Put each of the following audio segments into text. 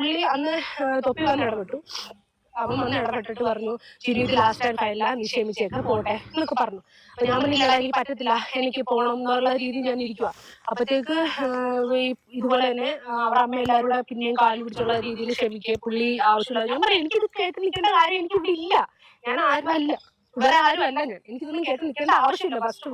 പുള്ളി അന്ന് തൊപ്പി വന്ന് ഇടപെട്ടു അവൻ വന്ന് ഇടപെട്ടിട്ട് പറഞ്ഞു ചിരി ഇത് ലാസ്റ്റ് ടൈം ആയില്ല നിക്ഷേമിച്ചേക്ക് പോട്ടെ എന്നൊക്കെ പറഞ്ഞു. അപ്പൊ ഞാൻ പറഞ്ഞില്ല എനിക്ക് പറ്റത്തില്ല എനിക്ക് പോകണം എന്നുള്ള രീതിയിൽ ഞാൻ ഇരിക്കുക അപ്പത്തേക്ക് ഇതുപോലെ തന്നെ അവരുടെ അമ്മ എല്ലാവരും കൂടെ പിന്നെയും കാൽ പിടിച്ചുള്ള രീതിയിൽ ക്ഷമിക്കുക പുള്ളി ആവശ്യമില്ല ഞാൻ പറയാം എനിക്കിത് കേട്ട് നിൽക്കേണ്ട കാര്യം എനിക്കിവിടെ ഇല്ല. ഞാൻ ആരും അല്ല വേറെ ആരും അല്ല. ഞാൻ എനിക്കിതൊന്നും കേട്ട് നിൽക്കേണ്ട ആവശ്യമില്ല. ഫസ്റ്റ്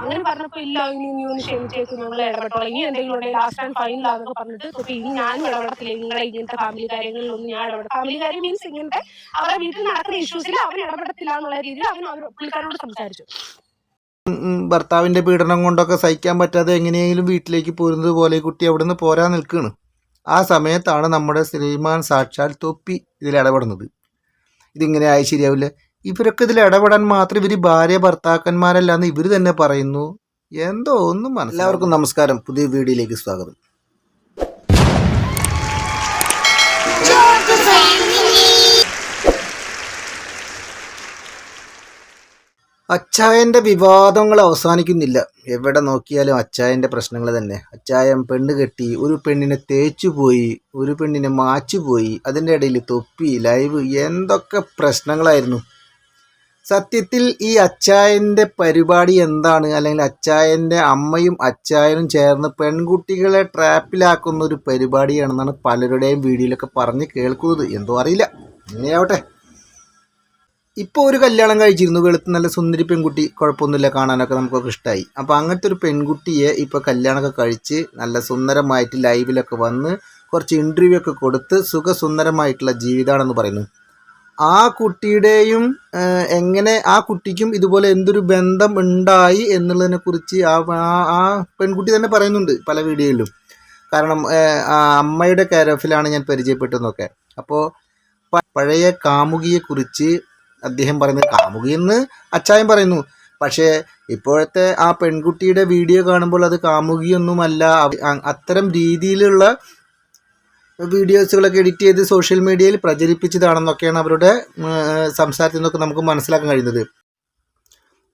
അങ്ങനെ പറഞ്ഞപ്പോ ഇല്ല ഇനി നീ ഒന്ന് ക്ഷമിച്ചേക്ക് ഞങ്ങൾ ഇടപെട്ടോളാം. ഇനി എന്തെങ്കിലും ഉണ്ടെങ്കിൽ ലാസ്റ്റ് ആൻഡ് ഫൈനലാന്നൊക്കെ പറഞ്ഞിട്ട് ഇപ്പൊ ഇനി ഞാനും ഇടപെടത്തില്ല. നിങ്ങളുടെ ഇങ്ങനത്തെ ഫാമിലി കാര്യങ്ങളിലൊന്നും ഞാൻ ഇടപെടാം ഫാമിലി കാര്യം മീൻസ് ഇങ്ങനത്തെ അവരുടെ വീട്ടിൽ നടക്കുന്ന ഇഷ്യൂസിൽ അവൻ ഇടപെടത്തില്ല എന്നുള്ള രീതിയിൽ അവൻ അവർ പുള്ളിക്കാരോട് സംസാരിച്ചു. ഭർത്താവിന്റെ പീഡനം കൊണ്ടൊക്കെ സഹിക്കാൻ പറ്റാതെ എങ്ങനെയെങ്കിലും വീട്ടിലേക്ക് പോരുന്നത് പോലെ കുട്ടി അവിടെ നിന്ന് പോരാൻ നിൽക്കുകയാണ് ആ സമയത്താണ് നമ്മുടെ ശ്രീമാൻ സാക്ഷാൽ തൊപ്പി ഇതിൽ ഇടപെടുന്നത്. ഇതിങ്ങനെ ആയി ശരിയാവില്ല? ഇവരൊക്കെ ഇതിൽ ഇടപെടാൻ മാത്രം ഇവർ ഭാര്യ ഭർത്താക്കന്മാരല്ലാന്ന് ഇവർ തന്നെ പറയുന്നു. എന്തോ ഒന്നും മനസ്സിലാവും എല്ലാവർക്കും നമസ്കാരം. പുതിയ വീഡിയോയിലേക്ക് സ്വാഗതം. അച്ചായന്റെ വിവാദങ്ങൾ അവസാനിക്കുന്നില്ല. എവിടെ നോക്കിയാലും അച്ചായന്റെ പ്രശ്നങ്ങൾ തന്നെ. അച്ചായൻ പെണ്ണ് കെട്ടി ഒരു പെണ്ണിനെ തേച്ചു പോയി ഒരു പെണ്ണിനെ മാച്ചു പോയി അതിന്റെ ഇടയിൽ തൊപ്പി ലൈവ് എന്തൊക്കെ പ്രശ്നങ്ങളായിരുന്നു. സത്യത്തിൽ ഈ അച്ചായന്റെ പരിപാടി എന്താണ്? അല്ലെങ്കിൽ അച്ചായന്റെ അമ്മയും അച്ചായനും ചേർന്ന് പെൺകുട്ടികളെ ട്രാപ്പിലാക്കുന്ന ഒരു പരിപാടിയാണെന്നാണ് പലരുടെയും വീഡിയോയിലൊക്കെ പറഞ്ഞ് കേൾക്കുന്നത്. എന്തോ അറിയില്ല. ഇങ്ങനെയാവട്ടെ. ഇപ്പോൾ ഒരു കല്യാണം കഴിച്ചിരുന്നു. വെളുത്ത് നല്ല സുന്ദരി പെൺകുട്ടി. കുഴപ്പമൊന്നുമില്ല. കാണാനൊക്കെ നമുക്കൊക്കെ ഇഷ്ടമായി അപ്പോൾ അങ്ങനത്തെ ഒരു പെൺകുട്ടിയെ ഇപ്പോൾ കല്യാണമൊക്കെ കഴിച്ച് നല്ല സുന്ദരമായിട്ട് ലൈവിലൊക്കെ വന്ന് കുറച്ച് ഇന്റർവ്യൂ ഒക്കെ കൊടുത്ത് സുഖസുന്ദരമായിട്ടുള്ള ജീവിതമാണെന്ന് പറയുന്നു. ആ കുട്ടിയുടെയും എങ്ങനെ ആ കുട്ടിക്കും ഇതുപോലെ എന്തൊരു ബന്ധം ഉണ്ടായി എന്നുള്ളതിനെ കുറിച്ച് ആ ആ- പെൺകുട്ടി തന്നെ പറയുന്നുണ്ട് പല വീഡിയോയിലും. കാരണം അമ്മയുടെ കെയർ ഞാൻ പരിചയപ്പെട്ടതെന്നൊക്കെ. അപ്പോൾ പഴയ കാമുകിയെക്കുറിച്ച് അദ്ദേഹം പറയുന്നത് കാമുകിയെന്ന് അച്ചായൻ പറയുന്നു. പക്ഷേ ഇപ്പോഴത്തെ ആ പെൺകുട്ടിയുടെ വീഡിയോ കാണുമ്പോൾ അത് കാമുകിയൊന്നുമല്ല. അത്തരം രീതിയിലുള്ള വീഡിയോസുകളൊക്കെ എഡിറ്റ് ചെയ്ത് സോഷ്യൽ മീഡിയയിൽ പ്രചരിപ്പിച്ചതാണെന്നൊക്കെയാണ് അവരുടെ സംസാരത്തിൽ നിന്നൊക്കെ നമുക്ക് മനസ്സിലാക്കാൻ കഴിയുന്നത്.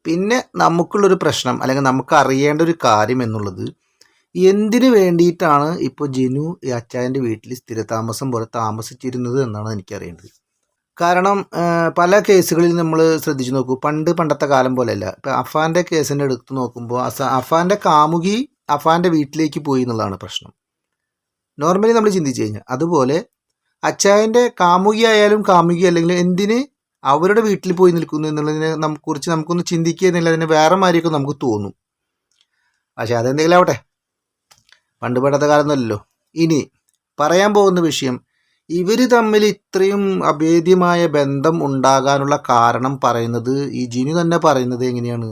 പിന്നെ നമുക്കുള്ളൊരു പ്രശ്നം അല്ലെങ്കിൽ നമുക്ക് അറിയേണ്ട ഒരു കാര്യം എന്നുള്ളത് എന്തിനു വേണ്ടിയിട്ടാണ് ഇപ്പോൾ ജിനു ഈ അച്ചായന്റെ വീട്ടിൽ സ്ഥിരതാമസം പോലെ താമസിച്ചിരുന്നത് എന്നാണ് എനിക്കറിയേണ്ടത്. കാരണം പല കേസുകളിൽ നമ്മൾ ശ്രദ്ധിച്ചു നോക്കൂ പണ്ട് പണ്ടത്തെ കാലം പോലെയല്ല. ഇപ്പം അഫാന്റെ കേസിന്റെ എടുത്ത് നോക്കുമ്പോൾ അഫാന്റെ കാമുകി അഫാന്റെ വീട്ടിലേക്ക് പോയി എന്നുള്ളതാണ് പ്രശ്നം. നോർമലി നമ്മൾ ചിന്തിച്ചു കഴിഞ്ഞാൽ അതുപോലെ അച്ചായന്റെ കാമുകിയായാലും കാമുകി അല്ലെങ്കിൽ എന്തിന് അവരുടെ വീട്ടിൽ പോയി നിൽക്കുന്നു എന്നുള്ളതിനെ നമുക്ക് കുറിച്ച് നമുക്കൊന്ന് ചിന്തിക്കുക എന്നുള്ളതിന് വേറെ മാതിരിയൊക്കെ നമുക്ക് തോന്നും. പക്ഷെ അതെന്തെങ്കിലും ആവട്ടെ. പണ്ട് പണ്ടത്തെ കാലമൊന്നുമല്ലല്ലോ ഇനി പറയാൻ പോകുന്ന വിഷയം ഇവർ തമ്മിൽ ഇത്രയും അഭേദ്യമായ ബന്ധം ഉണ്ടാകാനുള്ള കാരണം പറയുന്നത് ഈ ജിനു തന്നെ പറയുന്നത് എങ്ങനെയാണ്?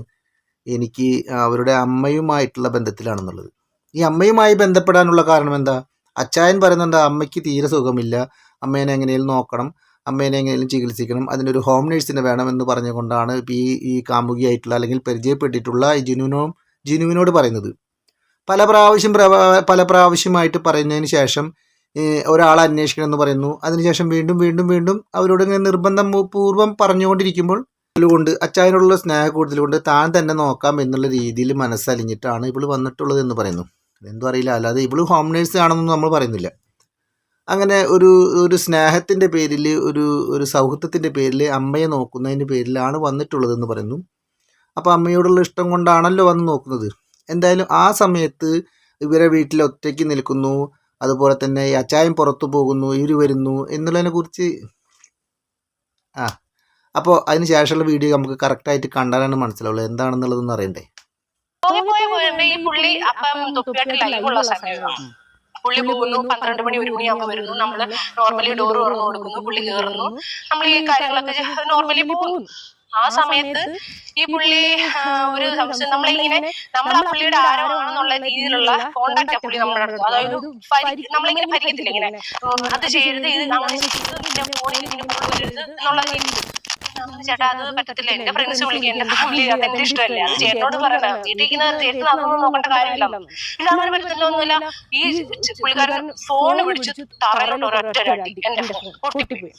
എനിക്ക് അവരുടെ അമ്മയുമായിട്ടുള്ള ബന്ധത്തിലാണെന്നുള്ളത്. ഈ അമ്മയുമായി ബന്ധപ്പെടാനുള്ള കാരണം എന്താ? അച്ചായൻ പറയുന്നുണ്ട് അമ്മയ്ക്ക് തീരെ സുഖമില്ല. അമ്മേനെ എങ്ങനെയും നോക്കണം. അമ്മേനെ എങ്ങനെയും ചികിത്സിക്കണം. അതിനൊരു ഹോം നേഴ്സിനെ വേണമെന്ന് പറഞ്ഞുകൊണ്ടാണ് ഇപ്പം ഈ ഈ കാമുകിയായിട്ടുള്ള അല്ലെങ്കിൽ പരിചയപ്പെട്ടിട്ടുള്ള ജിനുവിനോ ജിനുവിനോട് പറയുന്നത്. പല പ്രാവശ്യം പ്രവ- പല പ്രാവശ്യമായിട്ട് പറയുന്നതിന് ശേഷം ഒരാൾ അന്വേഷിക്കണമെന്ന് പറയുന്നു. അതിനുശേഷം വീണ്ടും വീണ്ടും വീണ്ടും അവരോട് ഇങ്ങനെ നിർബന്ധം പൂർവം പറഞ്ഞുകൊണ്ടിരിക്കുമ്പോൾ അതുകൊണ്ട് അച്ചായനോടുള്ള സ്നേഹ കൂടുതൽ കൊണ്ട് താൻ തന്നെ നോക്കാം എന്നുള്ള രീതിയിൽ മനസ്സലിഞ്ഞിട്ടാണ് ഇവൾ വന്നിട്ടുള്ളത് എന്ന് പറയുന്നു. എന്തോ അറിയില്ല. അല്ലാതെ ഇവൾ ഹോം നേഴ്സ് ആണെന്നൊന്നും നമ്മൾ പറയുന്നില്ല. അങ്ങനെ ഒരു ഒരു സ്നേഹത്തിന്റെ പേരിൽ ഒരു ഒരു സൗഹൃദത്തിന്റെ പേരിൽ അമ്മയെ നോക്കുന്നതിന്റെ പേരിലാണ് വന്നിട്ടുള്ളതെന്ന് പറയുന്നു. അപ്പോൾ അമ്മയോടുള്ള ഇഷ്ടം കൊണ്ടാണല്ലോ വന്ന് നോക്കുന്നത്. എന്തായാലും ആ സമയത്ത് ഇവരെ വീട്ടിൽ ഒറ്റയ്ക്ക് നിൽക്കുന്നു. അതുപോലെ തന്നെ ഈ അച്ചായം പുറത്തു പോകുന്നു ഇവർ വരുന്നു എന്നുള്ളതിനെ കുറിച്ച് ആ. അപ്പോൾ അതിന് ശേഷമുള്ള വീഡിയോ നമുക്ക് കറക്റ്റായിട്ട് കണ്ടാലാണ് മനസ്സിലാവുള്ളൂ. എന്താണെന്നുള്ളതൊന്നും അറിയണ്ടേ? പോയിട്ട് ഈ പുള്ളി അപ്പം തൊപ്പിയായിട്ട് ലൈവുള്ള സമയമാണ് പുള്ളി പോകുന്നു പന്ത്രണ്ട് മണി ഒരു മണിയാകുമ്പോൾ വരുന്നു. നമ്മൾ നോർമലി ഡോർ തുറന്നു കൊടുക്കുന്നു പുള്ളി കയറുന്നു നമ്മൾ ഈ കാര്യങ്ങളൊക്കെ നോർമലി പോകുന്നു. ആ സമയത്ത് ഈ പുള്ളി ഒരു സംശയം. നമ്മളിങ്ങനെ നമ്മൾ ആ പുള്ളിയുടെ ആരാണെന്നുള്ള രീതിയിലുള്ള കോണ്ടാക്ട് ആ പുള്ളി നമ്മുടെ അടുത്ത് അതായത് നമ്മളിങ്ങനെ ഭരിക്കത്തില്ല ഇങ്ങനെ അത് ചെയ്യരുത്. ഇത് അങ്ങനെ ചെയ്യരുത് നിന്റെ ഫോണിൽ ഇങ്ങനെ എന്നുള്ള രീതിയിൽ നമ്മൾ ചേട്ടാ അത് പറ്റത്തില്ല. എന്റെ ഫ്രണ്ട്സ് വിളിക്കുക എന്റെ ഫാമിലി അത് എന്റെ ഇഷ്ടമല്ലേ. അത് ചേട്ടനോട് പറയണം. വീട്ടിരിക്കുന്ന ചേട്ടൻ അതൊന്നും നോക്കേണ്ട കാര്യമില്ല. ഇതങ്ങനെ പറ്റത്തില്ലൊന്നുമില്ല. ഈ പുള്ളിക്കാരൻ ഫോൺ പിടിച്ച് തറയിലോട്ട് ഒരൊറ്റ അടി എന്റെ ഫോൺ പൊട്ടിപ്പോയി.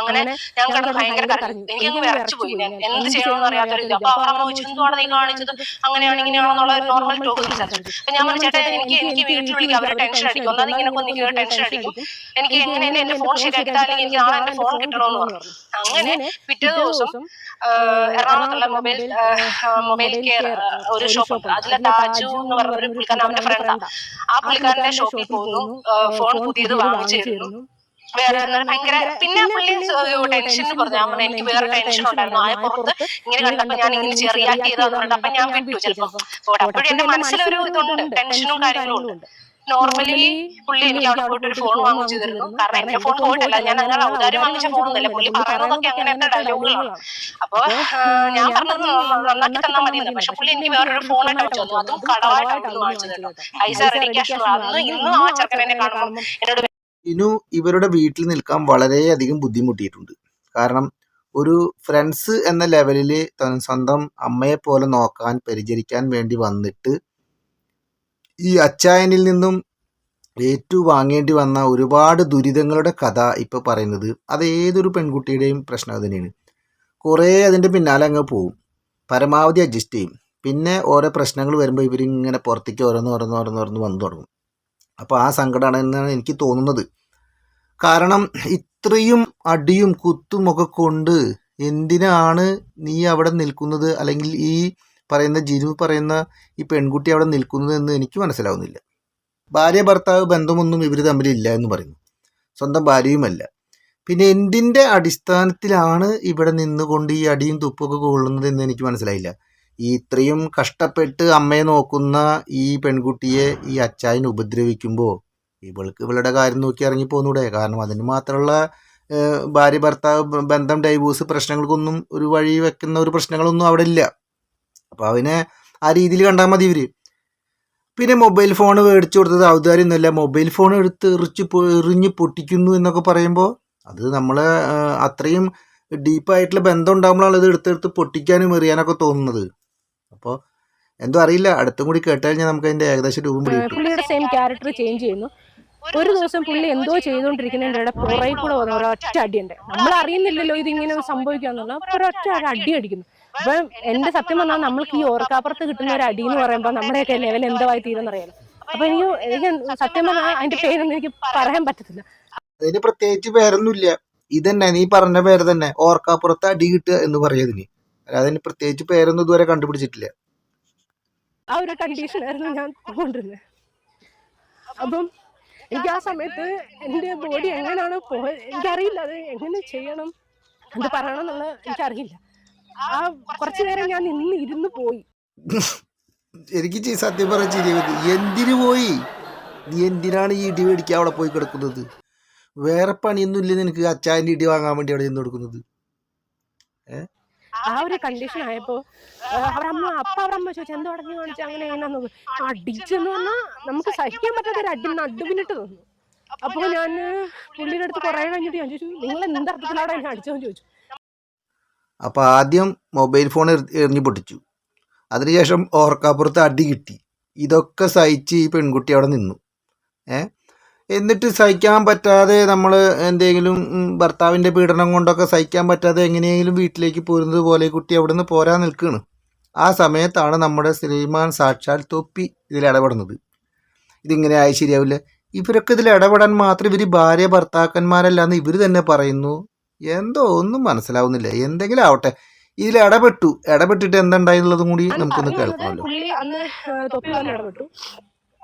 അങ്ങനെ ഞാൻ കണ്ടത് ഭയങ്കര എനിക്കങ്ങ് എനിക്ക് വിറച്ചു പോയി. ഞാൻ എന്ത് ചെയ്യണമെന്ന് അറിയാത്തൊരു അപ്പൊ അവർ അമ്മ ചോദിച്ചു എന്തുവാണ് നീ കാണിച്ചത് അങ്ങനെയാണ് ഇങ്ങനെയാണെന്നുള്ള ഒരു നോർമൽ ടോക്ക് സംസാരിച്ചു അപ്പൊ ഞാൻ പറഞ്ഞു ചേട്ടാ എനിക്ക് എനിക്ക് വീട്ടിൽ വിളിക്കാം അവരെ ടെൻഷൻ അടിക്കും. ഒന്നാമത് ഇങ്ങനെ നിൽക്കുക ടെൻഷൻ അടിക്കും. എനിക്ക് എങ്ങനെ എന്റെ ഫോൺ ശരിയാക്കി അല്ലെങ്കിൽ എനിക്ക് നാളെ എന്റെ ഫോൺ കിട്ടണമെന്ന് പറഞ്ഞു. അങ്ങനെ പിറ്റേ ദിവസം എറണാകുളത്തുള്ള മൊബൈൽ മൊബൈൽ കെയർ ഒരു ഷോപ്പ്. ഉണ്ട് അതിലെ താജു എന്ന് പറഞ്ഞ ഒരു പുള്ളിക്കാരൻ അവന്റെ ഫ്രണ്ടാണ് ആ പുള്ളിക്കാരന്റെ ഷോപ്പിൽ പോകുന്നു. ഫോൺ പുതിയത് വാങ്ങിച്ചു തരുന്നു വേറെ ഭയങ്കര പിന്നെ പുള്ളി ടെൻഷൻ പറഞ്ഞു ഞാൻ പറഞ്ഞു എനിക്ക് വേറെ ടെൻഷൻ ഉണ്ടായിരുന്നു ആ പുറത്ത് ഇങ്ങനെ കണ്ടപ്പോ ഞാൻ ഇങ്ങനെ റിയാക്ട് ചെയ്തതുകൊണ്ട് അപ്പൊ ഞാൻ വിട്ടു ചിലപ്പോ അപ്പോഴും എന്റെ മനസ്സിലൊരു ഇതുണ്ട്. ടെൻഷനും കാര്യങ്ങളും ഉണ്ട്. നോർമലി പുള്ളി എനിക്ക് അവിടെ പോയിട്ട് ഒരു ഫോൺ വാങ്ങിച്ചു തരുന്നു. കാരണം എന്റെ ഫോൺ പോയിട്ടല്ല. ഞാൻ അങ്ങനെ ഔദാര്യം വാങ്ങിച്ച ഫോണൊന്നുമില്ല. പുള്ളി പറയുന്നതൊക്കെ അങ്ങനത്തെ ഡയലോഗുകളാണ് അപ്പൊ ഞാൻ പറഞ്ഞത് നന്നാക്കി തന്നാൽ മതി. പക്ഷെ പുള്ളി എനിക്ക് വേറൊരു ഫോണായിട്ട് വെച്ചു തന്നു അതും കടമായിട്ട് അവിടുന്ന് വാങ്ങിച്ചു തന്നു പൈസ റെഡി ക്യാഷ് അന്ന് ഇന്നും ആ ചെറുക്കൻ എന്നെ കാണുമ്പോൾ എന്നോട് ഇനു ഇവരുടെ വീട്ടിൽ നിൽക്കാൻ വളരെയധികം ബുദ്ധിമുട്ടിയിട്ടുണ്ട്. കാരണം ഒരു ഫ്രണ്ട്സ് എന്ന ലെവലിൽ സ്വന്തം അമ്മയെ പോലെ നോക്കാൻ പരിചരിക്കാൻ വേണ്ടി വന്നിട്ട് ഈ അച്ചായനിൽ നിന്നും ഏറ്റു വാങ്ങേണ്ടി വന്ന ഒരുപാട് ദുരിതങ്ങളുടെ കഥ ഇപ്പോൾ പറയുന്നത് അത് ഏതൊരു പെൺകുട്ടിയുടെയും പ്രശ്നം തന്നെയാണ്. കുറേ അതിന്റെ പിന്നാലെ അങ്ങ് പോവും. പരമാവധി അഡ്ജസ്റ്റ് ചെയ്യും. പിന്നെ ഓരോ പ്രശ്നങ്ങൾ വരുമ്പോൾ ഇവരിങ്ങനെ പുറത്തേക്ക് ഓരോന്ന് ഓരോന്ന് ഓരോന്ന് ഓരോന്ന് വന്നു തുടങ്ങും. അപ്പോൾ ആ സങ്കടമാണ് എന്നാണ് എനിക്ക് തോന്നുന്നത്. കാരണം ഇത്രയും അടിയും കുത്തും ഒക്കെ കൊണ്ട് എന്തിനാണ് നീ അവിടെ നിൽക്കുന്നത്? അല്ലെങ്കിൽ ഈ പറയുന്ന ജിനു പറയുന്ന ഈ പെൺകുട്ടി അവിടെ നിൽക്കുന്നത് എന്ന് എനിക്ക് മനസ്സിലാവുന്നില്ല. ഭാര്യ ഭർത്താവ് ബന്ധമൊന്നും ഇവർ തമ്മിലില്ല എന്ന് പറയുന്നു. സ്വന്തം ഭാര്യയുമല്ല. പിന്നെ എന്തിന്റെ അടിസ്ഥാനത്തിലാണ് ഇവിടെ നിന്നുകൊണ്ട് ഈ അടിയും തുപ്പൊക്കെ കൊള്ളുന്നത് എന്ന് എനിക്ക് മനസ്സിലായില്ല. ഇത്രയും കഷ്ടപ്പെട്ട് അമ്മയെ നോക്കുന്ന ഈ പെൺകുട്ടിയെ ഈ അച്ചായൻ ഉപദ്രവിക്കുമ്പോൾ ഇവൾക്ക് ഇവളുടെ കാര്യം നോക്കി ഇറങ്ങി പോകുന്നൂടെ കാരണം അതിന് മാത്രമുള്ള ഭാര്യ ഭർത്താവ് ബന്ധം ഡൈവോഴ്സ് പ്രശ്നങ്ങൾക്കൊന്നും ഒരു വഴി വെക്കുന്ന ഒരു പ്രശ്നങ്ങളൊന്നും അവിടെ ഇല്ല. അപ്പോൾ അവനെ ആ രീതിയിൽ കണ്ടാൽ മതി ഇവർ പിന്നെ മൊബൈൽ ഫോൺ മേടിച്ചു കൊടുത്തത് ഔദാര്യമൊന്നുമല്ല. മൊബൈൽ ഫോൺ എടുത്ത് എറിച്ച് എറിഞ്ഞ് പൊട്ടിക്കുന്നു എന്നൊക്കെ പറയുമ്പോൾ അത് നമ്മൾ അത്രയും ഡീപ്പായിട്ടുള്ള ബന്ധം ഉണ്ടാകുമ്പോഴാണ് ഇത് എടുത്തെടുത്ത് പൊട്ടിക്കാനും എറിയാനൊക്കെ തോന്നുന്നത്. അപ്പോൾ എന്തോ അറിയില്ല. അടുത്തും കൂടി കേട്ട് കഴിഞ്ഞാൽ നമുക്ക് അതിന്റെ ഏകദേശം രൂപം പിടിക്കും പുള്ളിയുടെ സെയിം ക്യാരക്ടർ ചേഞ്ച് ചെയ്യുന്നു. ഒരു ദിവസം പുള്ളി എന്തോ ചെയ്തുകൊണ്ടിരിക്കുന്നതിന്റെ പുറകിൽ കൂടെ വന്ന ഒരൊറ്റ അടിയുണ്ട്. നമ്മൾ അറിയുന്നില്ലല്ലോ ഇതിങ്ങനെ സംഭവിക്കാന്നുള്ള അപ്പൊ ഒരൊറ്റ ഒരു അടി അടിക്കുന്നു അപ്പൊ എന്റെ സത്യം പറഞ്ഞാൽ നമ്മൾക്ക് ഈ ഓർക്കാപ്പുറത്ത് കിട്ടുന്ന ഒരു അടി എന്ന് പറയുമ്പോൾ നമ്മുടെയൊക്കെ ലെവൽ എന്തായി തീരുന്നറിയാലോ അപ്പൊ എനിക്ക് എനിക്ക് സത്യം പറഞ്ഞാൽ അതിന്റെ പേരൊന്നും എനിക്ക് പറയാൻ പറ്റത്തില്ല. അതിന് പ്രത്യേകിച്ച് പേരൊന്നുമില്ല. ഇതന്നെ നീ പറഞ്ഞ പേര് തന്നെ ഓർക്കാപ്പുറത്ത് അടി കിട്ടുക എന്ന് അല്ലാതെ അതിന് പ്രത്യേകിച്ച് പേരൊന്നും ഇതുവരെ കണ്ടുപിടിച്ചിട്ടില്ല. ആ ഒരു കണ്ടീഷനായിരുന്നു ഞാൻ കൊണ്ടിരുന്നത് അപ്പം എനിക്ക് ആ സമയത്ത് എന്റെ ബോഡി എങ്ങനെയാണ് പോയത് എനിക്കറിയില്ല അത് എങ്ങനെ ചെയ്യണം എന്ത് പറയണം എന്നുള്ളത് എനിക്കറിയില്ല. ആ കുറച്ചു നേരം ഞാൻ നിന്ന് ഇരുന്ന് പോയി. എനിക്ക് സത്യം പറഞ്ഞ ചിരി. എന്തിനു പോയി? നീ എന്തിനാണ് ഈ ഇടി മേടിക്കാൻ അവിടെ പോയി കിടക്കുന്നത്? വേറെ പണിയൊന്നും ഇല്ല നിനക്ക്? അച്ചായന്റെ ഇടി വാങ്ങാൻ വേണ്ടി അവിടെ നിന്ന് കൊടുക്കുന്നത് ആ ഒരു കണ്ടീഷൻ ആയപ്പോ അവരമ്മ അപ്പ അവരമ്മ ചോദിച്ചു എന്ത് അടഞ്ഞു കാണിച്ചു? അങ്ങനെ എങ്ങനെയാന്ന് അടിച്ചെന്ന് പറഞ്ഞാൽ നമുക്ക് സഹിക്കാൻ പറ്റാത്ത ഒരു അടി നടുവിനിട്ട് തോന്നു അപ്പൊ ഞാൻ പുള്ളിയുടെ അടുത്ത് കുറെ കഴിഞ്ഞിട്ട് ഞാൻ ചോദിച്ചു നിങ്ങൾ എന്തർത്ഥത്തിലാണ് എന്നെ അടിച്ചതെന്ന് ചോദിച്ചു? അപ്പോൾ ആദ്യം മൊബൈൽ ഫോൺ എറിഞ്ഞു പൊട്ടിച്ചു. അതിനുശേഷം ഓർക്കാപ്പുറത്ത് അടി കിട്ടി. ഇതൊക്കെ സഹിച്ച് ഈ പെൺകുട്ടി അവിടെ നിന്നു. ഏ? എന്നിട്ട് സഹിക്കാൻ പറ്റാതെ നമ്മൾ എന്തെങ്കിലും ഭർത്താവിന്റെ പീഡനം കൊണ്ടൊക്കെ സഹിക്കാൻ പറ്റാതെ എങ്ങനെയെങ്കിലും വീട്ടിലേക്ക് പോരുന്നത് പോലെ കുട്ടി അവിടെ നിന്ന് പോരാൻ നിൽക്കുകയാണ് ആ സമയത്താണ് നമ്മുടെ ശ്രീമാൻ സാക്ഷാൽ തൊപ്പി ഇതിൽ ഇടപെടുന്നത്. ഇതിങ്ങനെ ആയി ശരിയാവില്ല. ഇവരൊക്കെ ഇതിൽ ഇടപെടാൻ മാത്രം ഇവർ ഭാര്യ ഭർത്താക്കന്മാരല്ലാന്ന് ഇവർ തന്നെ പറയുന്നു. എന്തോ ഒന്നും മനസ്സിലാവുന്നില്ല. എന്തെങ്കിലും ആവട്ടെ. ഇതിൽ ഇടപെട്ടു. ഇടപെട്ടിട്ട് എന്തുണ്ടായെന്നുള്ളതും കൂടി നമുക്കൊന്ന് പറഞ്ഞു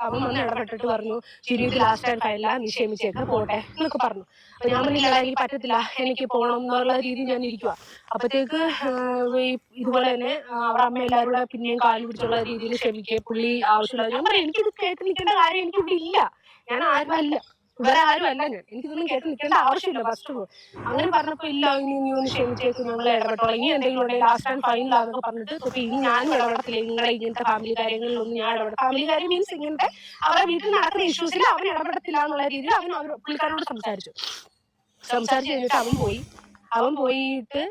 അവൻ വന്ന് ഇടപെട്ടിട്ട് പറഞ്ഞു ചിരി ഇത് ലാസ്റ്റ് ആയിട്ട് ഫൈനല നീ ക്ഷമിച്ചേക്ക് പോട്ടെ എന്നൊക്കെ പറഞ്ഞു. അപ്പൊ ഞാൻ പറഞ്ഞില്ല എനിക്ക് പറ്റത്തില്ല എനിക്ക് പോകണം എന്നുള്ള രീതിയിൽ ഞാൻ ഇരിക്കുക അപ്പത്തേക്ക് ഇതുപോലെ തന്നെ അവരുടെ അമ്മ എല്ലാവരും കൂടെ പിന്നെയും കാൽ പിടിച്ചുള്ള രീതിയിൽ ക്ഷമിക്കുക പുള്ളി ആവശ്യമുള്ള ഞാൻ പറയാം എനിക്കിത് കേട്ട് നിൽക്കേണ്ട കാര്യം എനിക്കിവിടെ ഇല്ല. ഞാൻ ആരും അല്ല വേറെ ആരും അല്ല ഞാൻ. എനിക്കിതൊന്നും കേട്ട് നിൽക്കേണ്ട ആവശ്യമില്ല ഫസ്റ്റ് ഓഫ് അങ്ങനെ പറഞ്ഞപ്പോ ഇല്ല ഇനി നീ ഒന്ന് ക്ഷമിച്ചേക്ക് നിങ്ങൾ ഇടപെട്ടോളാം. ഇനി എന്തെങ്കിലും ഉണ്ടെങ്കിൽ ലാസ്റ്റ് ആൻഡ് ഫൈനൽ ആണെന്ന് പറഞ്ഞിട്ട് അപ്പൊ ഇനി ഞാനും ഇടപെടത്തില്ല. നിങ്ങളെ ഇങ്ങനത്തെ ഫാമിലി കാര്യങ്ങളിലൊന്നും ഞാൻ ഇടപെടും ഫാമിലി കാര്യം മീൻസ് ഇങ്ങനത്തെ അവരുടെ വീട്ടിൽ നടക്കുന്ന ഇഷ്യൂസിൽ അവൻ ഇടപെടത്തില്ല എന്നുള്ള രീതിയിൽ അവൻ അവർ പുള്ളിക്കാരോട് സംസാരിച്ചു. സംസാരിച്ച് കഴിഞ്ഞിട്ട് അവൻ പോയി. അവൻ പോയിട്ട്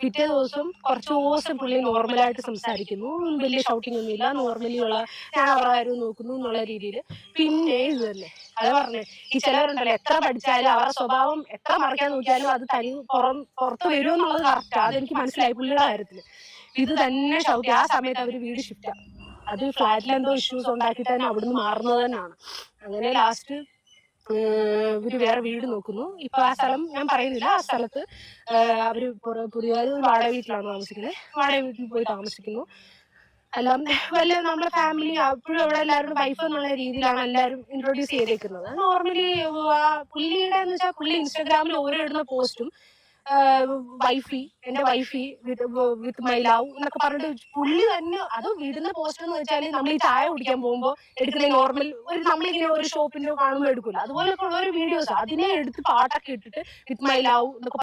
പിറ്റേ ദിവസം കുറച്ച് ദിവസം പുള്ളി നോർമലായിട്ട് സംസാരിക്കുന്നു. വലിയ ഷൗട്ടിംഗ് ഒന്നുമില്ല. നോർമലി ഉള്ള ഞാൻ അവരാരും നോക്കുന്നു എന്നുള്ള രീതിയിൽ പിന്നെ ഇത് തന്നെ. അത് പറഞ്ഞേ ഈ ചിലവരുണ്ടല്ലോ എത്ര പഠിച്ചാലും അവരുടെ സ്വഭാവം എത്ര മറിക്കാൻ നോക്കിയാലും അത് തനി പുറം പുറത്ത് വരും എന്നുള്ളത് കറക്റ്റ് അതെനിക്ക് മനസ്സിലായി പുള്ളിയുടെ കാര്യത്തിൽ ഇത് തന്നെ ഷൗട്ടി ആ സമയത്ത് അവർ വീട് ഷിഫ്റ്റ് അത് ഫ്ലാറ്റിൽ എന്തോ ഇഷ്യൂസ് ഉണ്ടാക്കി തന്നെ അവിടുന്ന് മാറുന്നത് തന്നെയാണ്. അങ്ങനെ ലാസ്റ്റ് ഇവർ വേറെ വീട് നോക്കുന്നു. ഇപ്പൊ ആ സ്ഥലം ഞാൻ പറയുന്നില്ല. ആ സ്ഥലത്ത് അവർ പുറ- പുതിയ ഒരു വാടക വീട്ടിലാണ് താമസിക്കുന്നത് വാടക വീട്ടിൽ പോയി താമസിക്കുന്നു. എല്ലാം വലിയ നമ്മുടെ ഫാമിലി അപ്പോഴും അവിടെ എല്ലാവരും വൈഫ് എന്നുള്ള രീതിയിലാണ് എല്ലാവരും ഇൻട്രൊഡ്യൂസ് ചെയ്തേക്കുന്നത്. നോർമലി പുള്ളിയുടെ എന്ന് വെച്ചാൽ പുള്ളി ഇൻസ്റ്റാഗ്രാമിൽ ഓരോ ഇടുന്ന പോസ്റ്റും വൈഫി എന്റെ വൈഫി വിത്ത് മൈ ലവ് എന്നൊക്കെ പറഞ്ഞിട്ട് പുള്ളി തന്നെ അത് വീടിന്റെ പോസ്റ്റർ എന്ന് വെച്ചാൽ നമ്മൾ ഈ ചായ കുടിക്കാൻ പോകുമ്പോൾ എടുക്കുന്ന നോർമൽ ഒരു നമ്മളിങ്ങനെ ഒരു ഷോപ്പിന്റെ കാണുമ്പോൾ എടുക്കില്ല. അതുപോലൊക്കെ ഉള്ള ഒരു വീഡിയോസ് അതിനെ എടുത്ത് പാട്ടൊക്കെ ഇട്ടിട്ട് വിത്ത് മൈ ലവ് എന്നൊക്കെ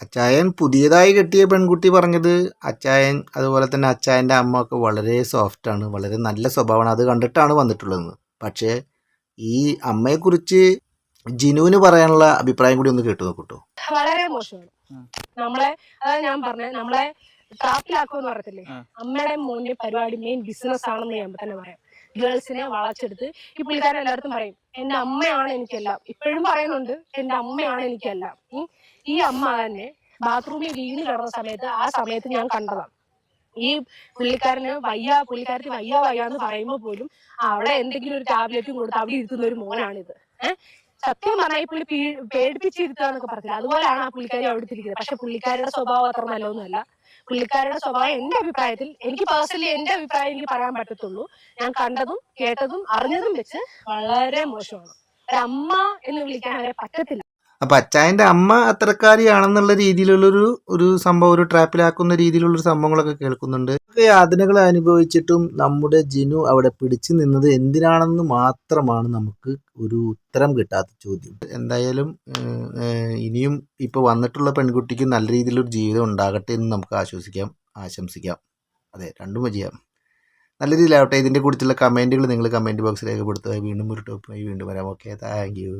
അച്ചായൻ പുതിയതായി കെട്ടിയ പെൺകുട്ടി പറഞ്ഞത് അച്ചായൻ അതുപോലെ തന്നെ അച്ചായന്റെ അമ്മ ഒക്കെ വളരെ സോഫ്റ്റാണ് വളരെ നല്ല സ്വഭാവമാണ്. അത് കണ്ടിട്ടാണ് വന്നിട്ടുള്ളത്. പക്ഷേ ഈ അമ്മയെക്കുറിച്ച് ജിനുവിന് പറയാനുള്ള അഭിപ്രായം കൂടി ഒന്ന് കേട്ടു നോക്കൂട്ടോ വളരെ മോശമാണ്. നമ്മളെ അതായത് ഞാൻ പറഞ്ഞ നമ്മളെ ട്രാപ്പിലാക്കുമെന്ന് പറയത്തില്ലേ അമ്മയുടെ മോന്റെ പരിപാടി മെയിൻ ബിസിനസ് ആണെന്ന് ഞാൻ തന്നെ പറയാം. ഗേൾസിനെ വളച്ചെടുത്ത് ഈ പുള്ളിക്കാരൻ എല്ലായിടത്തും പറയും എന്റെ അമ്മയാണ് എനിക്കെല്ലാം. ഇപ്പോഴും പറയുന്നുണ്ട് എന്റെ അമ്മയാണ് എനിക്കെല്ലാം. ഈ അമ്മ തന്നെ ബാത്റൂമിൽ വീണ് കിടന്ന സമയത്ത് ആ സമയത്ത് ഞാൻ കണ്ടതാണ്. ഈ പുള്ളിക്കാരന് വയ്യ പുള്ളിക്കാരത്തിന് വയ്യ വയ്യ എന്ന് പറയുമ്പോൾ പോലും അവിടെ എന്തെങ്കിലും ഒരു ടാബ്ലറ്റും കൊടുത്ത് അവിടെ ഇരുത്തുന്ന ഒരു മോനാണിത്. ഏഹ് സത്യം പറഞ്ഞാൽ പുള്ളി പേടിപ്പിച്ചിരുത്തുക എന്നൊക്കെ പറഞ്ഞില്ല? അതുപോലെയാണ് ആ പുള്ളിക്കാരി അവിടെ ഇരിക്കുന്നത്. പക്ഷെ പുള്ളിക്കാരുടെ സ്വഭാവം അത്ര നല്ലതൊന്നുമല്ല. പുള്ളിക്കാരുടെ സ്വഭാവം എന്റെ അഭിപ്രായത്തിൽ എനിക്ക് പേഴ്സണലി എന്റെ അഭിപ്രായം എനിക്ക് പറയാൻ പറ്റത്തുള്ളൂ. ഞാൻ കണ്ടതും കേട്ടതും അറിഞ്ഞതും വെച്ച് വളരെ മോശമാണ്. ഒരു അമ്മ എന്ന് വിളിക്കാൻ അവരെ പറ്റത്തില്ല. അപ്പം അച്ചായന്റെ അമ്മ അത്തരക്കാരിയാണെന്നുള്ള രീതിയിലുള്ളൊരു ഒരു സംഭവം ഒരു ട്രാപ്പിലാക്കുന്ന രീതിയിലുള്ളൊരു സംഭവങ്ങളൊക്കെ കേൾക്കുന്നുണ്ട്. യാതനകൾ അനുഭവിച്ചിട്ടും നമ്മുടെ ജിനു അവിടെ പിടിച്ചു നിന്നത് എന്തിനാണെന്ന് മാത്രമാണ് നമുക്ക് ഒരു ഉത്തരം കിട്ടാത്ത ചോദ്യം. എന്തായാലും ഇനിയും ഇപ്പോൾ വന്നിട്ടുള്ള പെൺകുട്ടിക്ക് നല്ല രീതിയിലൊരു ജീവിതം ഉണ്ടാകട്ടെ എന്ന് നമുക്ക് ആശ്വസിക്കാം ആശംസിക്കാം. അതെ രണ്ടും ചെയ്യാം നല്ല രീതിയിലാവട്ടെ. ഇതിന്റെ കുറിച്ചുള്ള കമന്റുകൾ നിങ്ങൾ കമന്റ് ബോക്സിൽ രേഖപ്പെടുത്തുക. വീണ്ടും ഒരു ടോപ്പുമായി വീണ്ടും വരാം. Okay thank you.